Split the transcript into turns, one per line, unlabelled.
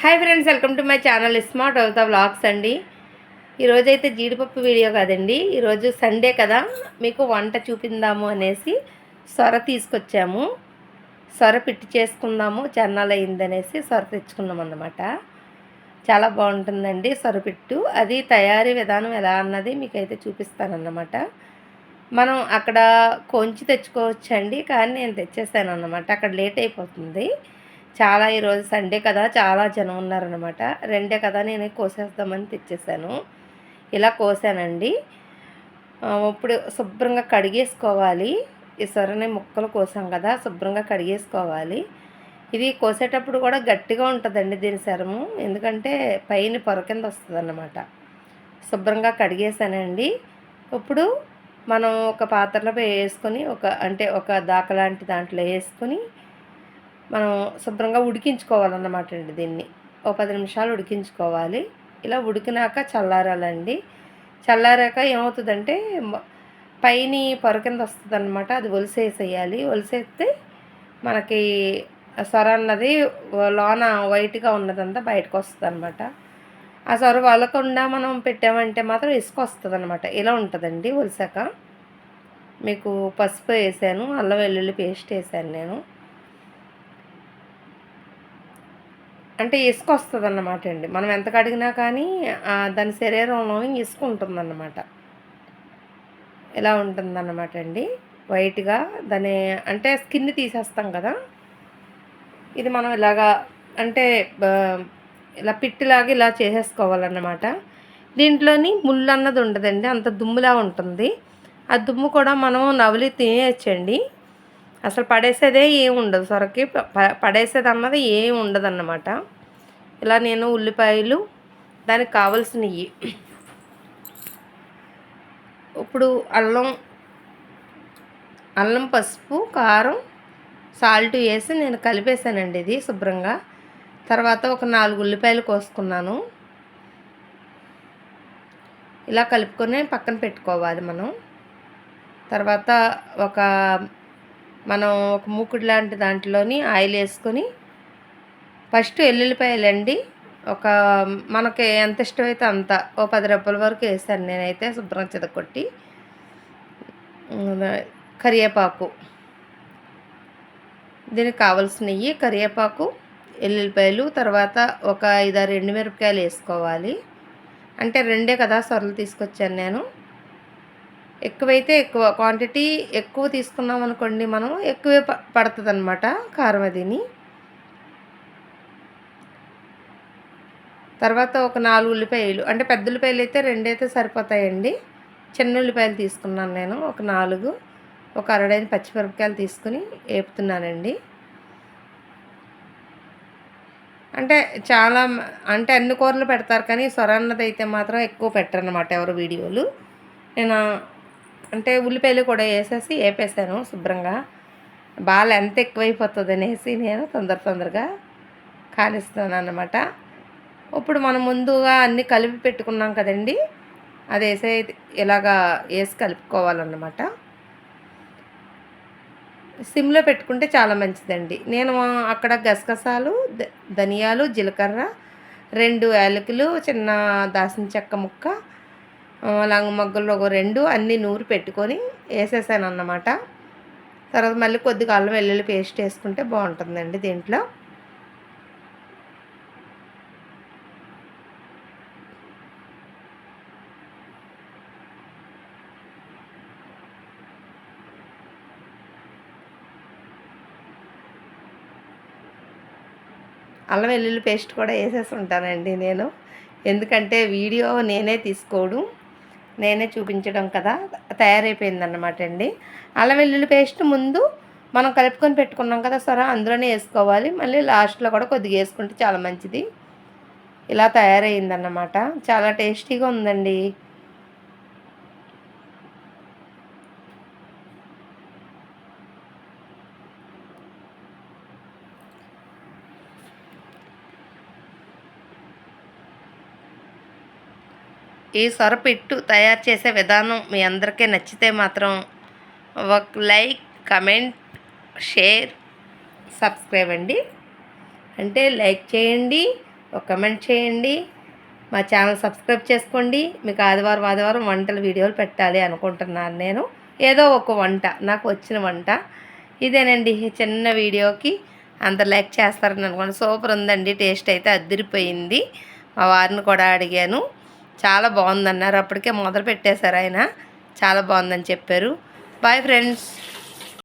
Hi friends welcome to my channel smart అవుతా vlogs అండి. ఈరోజైతే జీడిపప్పు వీడియో కాదండి. ఈరోజు సండే కదా మీకు వంట చూపిందాము అనేసి సొర తీసుకొచ్చాము. సొర పిట్టి చేసుకుందాము చెన్నాలు అయిందనేసి సొర తెచ్చుకున్నాం అన్నమాట. చాలా బాగుంటుందండి సొరపిట్టు అది తయారీ విధానం ఎలా అన్నది మీకైతే చూపిస్తానన్నమాట. మనం అక్కడ కొంచి తెచ్చుకోవచ్చండి కానీ నేను తెచ్చేసాను అన్నమాట అక్కడ లేట్ అయిపోతుంది. చాలా ఈరోజు సండే కదా చాలా జనం ఉన్నారనమాట రెండే కదా నేను కోసేద్దామని తెచ్చేసాను. ఇలా కోసానండి. ఇప్పుడు శుభ్రంగా కడిగేసుకోవాలి. ఈ సొరని ముక్కలు కోసాం కదా శుభ్రంగా కడిగేసుకోవాలి. ఇది కోసేటప్పుడు కూడా గట్టిగా ఉంటుందండి దీని శరము ఎందుకంటే పైన పొర కింద వస్తుంది అన్నమాట శుభ్రంగా కడిగేసానండి. ఇప్పుడు మనం ఒక పాత్రలో వేసుకొని ఒక అంటే ఒక దాక లాంటి దాంట్లో వేసుకొని మనం శుభ్రంగా ఉడికించుకోవాలన్నమాట అండి దీన్ని. ఒక పది నిమిషాలు ఉడికించుకోవాలి. ఇలా ఉడికినాక చల్లారాలండి. చల్లారాక ఏమవుతుందంటే పైన పైని పొర కింద వస్తుంది అనమాట అది ఒలిసేసేయాలి. ఒలిసేస్తే మనకి సొర అన్నది లోన వైట్గా ఉన్నదంతా బయటకు వస్తుంది అనమాట ఆ సొర వలకుండా మనం పెట్టామంటే మాత్రం ఇసుక వస్తుంది అనమాట ఇలా ఉంటుందండి ఒలిసాక. మీకు పసుపు వేసాను అల్లం వెల్లుల్లి పేస్ట్ వేసాను నేను. అంటే ఇసుక వస్తుంది అన్నమాట అండి. మనం ఎంత కడిగినా కానీ దాని శరీరంలో ఇసుక ఉంటుందన్నమాట ఇలా ఉంటుందన్నమాట అండి. వైట్గా దాని అంటే స్కిన్ తీసేస్తాం కదా. ఇది మనం ఇలాగా అంటే ఇలా పిట్టిలాగా ఇలా చేసేసుకోవాలన్నమాట. దీంట్లోని ముళ్ళు అన్నది ఉండదండి. అంత దుమ్ములా ఉంటుంది. ఆ దుమ్ము కూడా మనం నవలి తినేయచ్చండి అసలు పడేసేదే ఏం ఉండదు సొరకి. ప- పడేసేది అన్నది ఏం ఉండదు అన్నమాట ఇలా నేను ఉల్లిపాయలు దానికి కావలసినవి ఇప్పుడు అల్లం అల్లం పసుపు కారం సాల్ట్ వేసి నేను కలిపేసానండి ఇది శుభ్రంగా. తర్వాత ఒక నాలుగు ఉల్లిపాయలు కోసుకున్నాను. ఇలా కలుపుకొని పక్కన పెట్టుకోవాలి మనం. తర్వాత ఒక మనం ఒక మూకుడు లాంటి దాంట్లోని ఆయిల్ వేసుకొని ఫస్ట్ ఎల్లుల్లిపాయలండి. ఒక మనకి ఎంత ఇష్టమైతే అంత ఓ పది రూపాయల వరకు వేసాను నేనైతే శుభ్రం చెదకొట్టి. కరివేపాకు. దీనికి కావలసినవి కరివేపాకు ఎల్లుల్లిపాయలు తర్వాత ఒక ఐదారు ఎండుమిరపకాయలు వేసుకోవాలి. అంటే రెండే కదా సొరలు తీసుకొచ్చాను నేను. ఎక్కువైతే ఎక్కువ. క్వాంటిటీ ఎక్కువ తీసుకున్నాం అనుకోండి మనం ఎక్కువే పడుతుంది అనమాట కారం అదిని. తర్వాత ఒక నాలుగు ఉల్లిపాయలు అంటే పెద్ద ఉల్లిపాయలు అయితే రెండైతే సరిపోతాయండి. చిన్న ఉల్లిపాయలు తీసుకున్నాను నేను ఒక నాలుగు ఒక అరడైన పచ్చిమిరపకాయలు తీసుకుని వేపుతున్నానండి అంటే చాలా అంటే అన్ని కూరలు పెడతారు కానీ సొర అయితే మాత్రం ఎక్కువ పెట్టరు అనమాట ఎవరు వీడియోలు. నేను అంటే ఉల్లిపాయలు కూడా వేసేసి వేపేసాను శుభ్రంగా. బాగా ఎంత ఎక్కువైపోతుంది అనేసి నేను తొందర తొందరగా కానిస్తున్నాను అన్నమాట. ఇప్పుడు మనం ముందుగా అన్నీ కలిపి పెట్టుకున్నాం కదండి. అది వేసే ఇలాగా వేసి కలుపుకోవాలన్నమాట. సిమ్లో పెట్టుకుంటే చాలా మంచిదండి. నేను అక్కడ గసగసాలు ధనియాలు జీలకర్ర రెండు యాలకులు చిన్న దాసిన చెక్క ముక్క లంగ మొగ్గలు ఒక రెండు అన్నీ నూరి పెట్టుకొని వేసేసాను అన్నమాట. తర్వాత మళ్ళీ కొద్దిగా అల్లం వెల్లుల్లి పేస్ట్ వేసుకుంటే బాగుంటుందండి దీంట్లో. అల్లం వెల్లుల్లి పేస్ట్ కూడా వేసేసి ఉంటానండి నేను. ఎందుకంటే వీడియో నేనే తీసుకోవడం నేనే చూపించడం కదా తయారైపోయిందన్నమాట అండి. అల్లం వెల్లుల్లి పేస్ట్ ముందు మనం కలుపుకొని పెట్టుకున్నాం కదా సరే అందులోనే వేసుకోవాలి. మళ్ళీ లాస్ట్లో కూడా కొద్దిగా వేసుకుంటే చాలా మంచిది. ఇలా తయారైందన్నమాట. చాలా టేస్టీగా ఉందండి. ఈ సొరపిట్టు తయారు చేసే విధానం మీ అందరికీ నచ్చితే మాత్రం ఒక లైక్ కమెంట్ షేర్ సబ్స్క్రైబ్ అండి. అంటే లైక్ చేయండి ఒక కమెంట్ చేయండి మా ఛానల్ సబ్స్క్రైబ్ చేసుకోండి. మీకు ఆదివారం ఆదివారం వంటల వీడియోలు పెట్టాలి అనుకుంటున్నాను నేను. ఏదో ఒక వంట నాకు వచ్చిన వంట. ఇదేనండి చిన్న వీడియోకి. అంత లైక్ చేస్తారని అనుకోండి. సూపర్ ఉందండి టేస్ట్ అయితే అద్దరిపోయింది మా వారిని కూడా అడిగాను. చాలా బాగుందన్నారు. అప్పటికే మొదలు పెట్టేశారు ఆయన. చాలా బాగుందని చెప్పారు. Bye friends